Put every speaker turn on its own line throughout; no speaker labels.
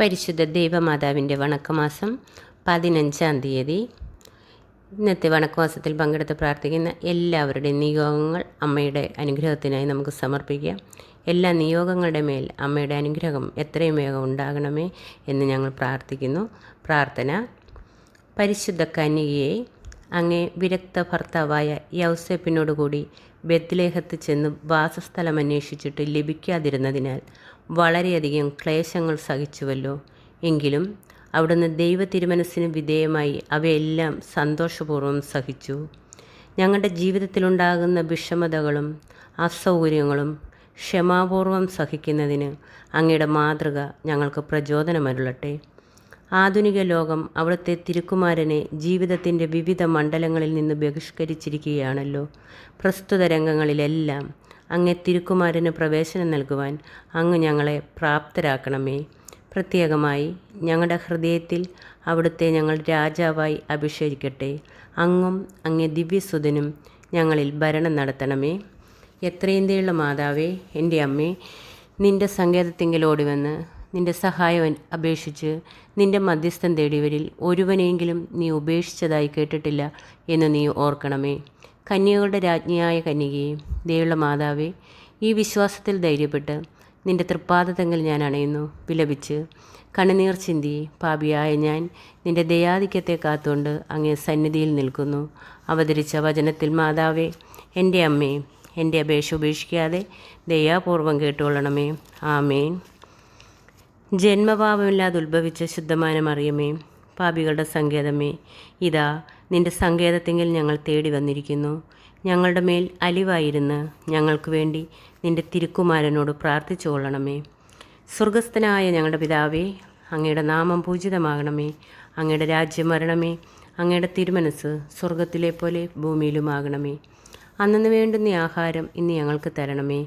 പരിശുദ്ധ ദൈവമാതാവിന്റെ വണക്കമാസം പതിനഞ്ചാം തീയതി. ഇന്നത്തെ വണക്കമാസത്തിൽ പങ്കെടുത്ത് പ്രാർത്ഥിക്കുന്ന എല്ലാവരുടെയും നിയോഗങ്ങൾ അമ്മയുടെ അനുഗ്രഹത്തിനായി നമുക്ക് സമർപ്പിക്കാം. എല്ലാ നിയോഗങ്ങളുടെ മേൽ അമ്മയുടെ അനുഗ്രഹം എത്രയും വേഗം ഉണ്ടാകണമേ എന്ന് ഞങ്ങൾ പ്രാർത്ഥിക്കുന്നു. പ്രാർത്ഥന. പരിശുദ്ധ കന്യകയെ അങ്ങേ വിരക്ത ഭർത്താവായ യൗസേപ്പിനോടുകൂടി ബത്ലേഹത്ത് ചെന്ന് വാസസ്ഥലം അന്വേഷിച്ചിട്ട് ലഭിക്കാതിരുന്നതിനാൽ വളരെയധികം ക്ലേശങ്ങൾ സഹിച്ചുവല്ലോ. എങ്കിലും അവിടുന്ന് ദൈവ തിരുമനസ്സിന് വിധേയമായി അവയെല്ലാം സന്തോഷപൂർവം സഹിച്ചു. ഞങ്ങളുടെ ജീവിതത്തിലുണ്ടാകുന്ന വിഷമതകളും അസൗകര്യങ്ങളും ക്ഷമാപൂർവം സഹിക്കുന്നതിന് അങ്ങയുടെ മാതൃക ഞങ്ങൾക്ക് പ്രചോദനമരുളട്ടെ. ആധുനിക ലോകം അവിടുത്തെ തിരുക്കുമാരനെ ജീവിതത്തിന്റെ വിവിധ മണ്ഡലങ്ങളിൽ നിന്ന് ബഹിഷ്കരിച്ചിരിക്കുകയാണല്ലോ. പ്രസ്തുത രംഗങ്ങളിലെല്ലാം അങ്ങേ തിരുക്കുമാരന് പ്രവേശനം നൽകുവാൻ അങ്ങ് ഞങ്ങളെ പ്രാപ്തരാക്കണമേ. പ്രത്യേകമായി ഞങ്ങളുടെ ഹൃദയത്തിൽ അവിടുത്തെ ഞങ്ങൾ രാജാവായി അഭിഷേകിക്കട്ടെ. അങ്ങും അങ്ങേ ദിവ്യസുതനും ഞങ്ങളിൽ ഭരണം നടത്തണമേ. എത്രയും മാതാവേ എന്റെ അമ്മേ നിന്റെ സങ്കേതത്തിങ്കിലോടി വന്ന് നിന്റെ സഹായം അപേക്ഷിച്ച് നിന്റെ മധ്യസ്ഥം തേടിയവരിൽ ഒരുവനെങ്കിലും നീ ഉപേക്ഷിച്ചതായി കേട്ടിട്ടില്ല എന്ന് നീ ഓർക്കണമേ. കന്യകളുടെ രാജ്ഞിയായ കന്യകയെ ദയുള്ള മാതാവേ ഈ വിശ്വാസത്തിൽ ധൈര്യപ്പെട്ട് നിന്റെ തൃപ്പാദത്തെങ്കിൽ ഞാൻ അണയുന്നു. വിലപിച്ച് കണ്ണുനീർ ചിന്തി പാപിയായ ഞാൻ നിന്റെ ദയാധിക്യത്തെ കാത്തുകൊണ്ട് അങ്ങേ സന്നിധിയിൽ നിൽക്കുന്നു. അവതരിച്ച വചനത്തിൽ മാതാവേ എന്റെ അമ്മേ എന്റെ അപേക്ഷ ഉപേക്ഷിക്കാതെ ദയാപൂർവം കേട്ടുകൊള്ളണമേ. ആമേൻ. ജന്മപാപമില്ലാതെ ഉത്ഭവിച്ച ശുദ്ധമായ മറിയമേ പാപികളുടെ സങ്കേതമേ ഇതാ നിന്റെ സങ്കേതത്തെങ്കിൽ ഞങ്ങൾ തേടി വന്നിരിക്കുന്നു. ഞങ്ങളുടെ മേൽ അലിവായിരുന്ന് ഞങ്ങൾക്ക് വേണ്ടി നിന്റെ തിരുക്കുമാരനോട് പ്രാർത്ഥിച്ചു കൊള്ളണമേ. സ്വർഗസ്ഥനായ ഞങ്ങളുടെ പിതാവേ അങ്ങയുടെ നാമം പൂജിതമാകണമേ. അങ്ങയുടെ രാജ്യം വരണമേ. അങ്ങയുടെ തിരുമനസ് സ്വർഗത്തിലെ പോലെ ഭൂമിയിലുമാകണമേ. അന്നു വേണ്ടുന്ന ആഹാരം ഇന്ന് ഞങ്ങൾക്ക് തരണമേ.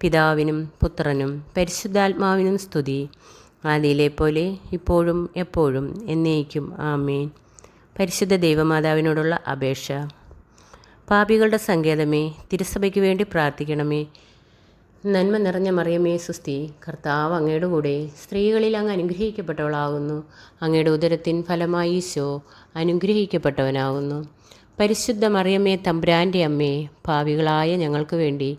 പിതാവിനും പുത്രനും പരിശുദ്ധാത്മാവിനും സ്തുതി. ആദിയിലെ പോലെ ഇപ്പോഴും എപ്പോഴും എന്നേക്കും ആമേൻ. പരിശുദ്ധ ദൈവമാതാവിനോടുള്ള അപേക്ഷ. പാപികളുടെ സങ്കേതമേ തിരുസഭയ്ക്ക് വേണ്ടി പ്രാർത്ഥിക്കണമേ. നന്മ നിറഞ്ഞ മറിയമേ സുസ്തി കർത്താവ് അങ്ങയുടെ കൂടെ സ്ത്രീകളിൽ അങ്ങ് അനുഗ്രഹിക്കപ്പെട്ടവളാകുന്നു. അങ്ങയുടെ ഉദരത്തിൻ ഫലമായി ഈശോ അനുഗ്രഹിക്കപ്പെട്ടവനാകുന്നു. പരിശുദ്ധ മറിയമ്മേ തമ്പുരാന്റെ അമ്മേ പാവികളായ ഞങ്ങൾക്ക് വേണ്ടി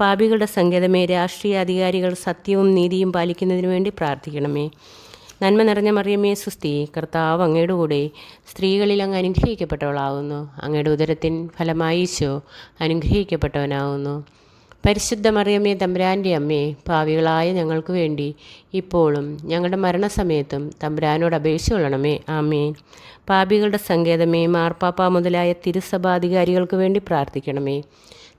പാപികളുടെ സങ്കേതമേ രാഷ്ട്രീയ അധികാരികൾ സത്യവും നീതിയും പാലിക്കുന്നതിനു വേണ്ടി പ്രാർത്ഥിക്കണമേ. നന്മ നിറഞ്ഞ മറിയമേ സുസ്തി കർത്താവ് അങ്ങയുടെ കൂടെ സ്ത്രീകളിൽ അങ്ങ് അനുഗ്രഹിക്കപ്പെട്ടവളാകുന്നു അങ്ങയുടെ ഉദരത്തിൻ ഫലമായി അനുഗ്രഹിക്കപ്പെട്ടവനാകുന്നു പരിശുദ്ധ മറിയമ്മേ തമ്പുരാന്റെ അമ്മേ പാവികളായ ഞങ്ങൾക്ക് വേണ്ടി ഇപ്പോഴും ഞങ്ങളുടെ മരണസമയത്തും തമ്പുരാനോട് അപേക്ഷ കൊള്ളണമേ. ആമേൻ. പാപികളുടെ സങ്കേതമേ മാർപ്പാപ്പ മുതലായ തിരുസഭാധികാരികൾക്ക് വേണ്ടി പ്രാർത്ഥിക്കണമേ.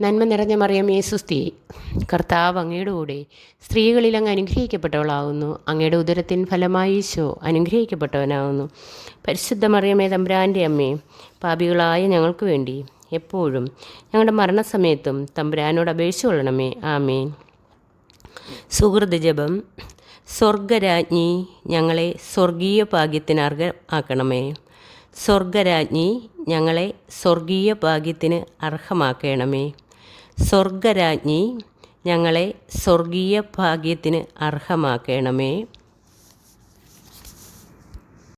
നന്മ നിറഞ്ഞ മറിയമേ സുസ്തി കർത്താവ് അങ്ങയുടെ കൂടെ സ്ത്രീകളിൽ അങ്ങ് അനുഗ്രഹിക്കപ്പെട്ടവളാകുന്നു അങ്ങയുടെ ഉദരത്തിൻ ഫലമായി ഈശോ അനുഗ്രഹിക്കപ്പെട്ടവനാകുന്നു പരിശുദ്ധ മറിയമേ തമ്പുരാന്റെ അമ്മേ പാപികളായ ഞങ്ങൾക്ക് വേണ്ടി എപ്പോഴും ഞങ്ങളുടെ മരണസമയത്തും തമ്പുരാനോട് അപേക്ഷ കൊള്ളണമേ. ആമേൻ. സുഹൃത് ജപം. സ്വർഗരാജ്ഞി ഞങ്ങളെ സ്വർഗീയ ഭാഗ്യത്തിന് അർഹ ആക്കണമേ. സ്വർഗരാജ്ഞി ഞങ്ങളെ സ്വർഗീയ ഭാഗ്യത്തിന് അർഹമാക്കണമേ. സ്വർഗരാജ്ഞി ഞങ്ങളെ സ്വർഗീയ ഭാഗ്യത്തിന് അർഹമാക്കണമേ.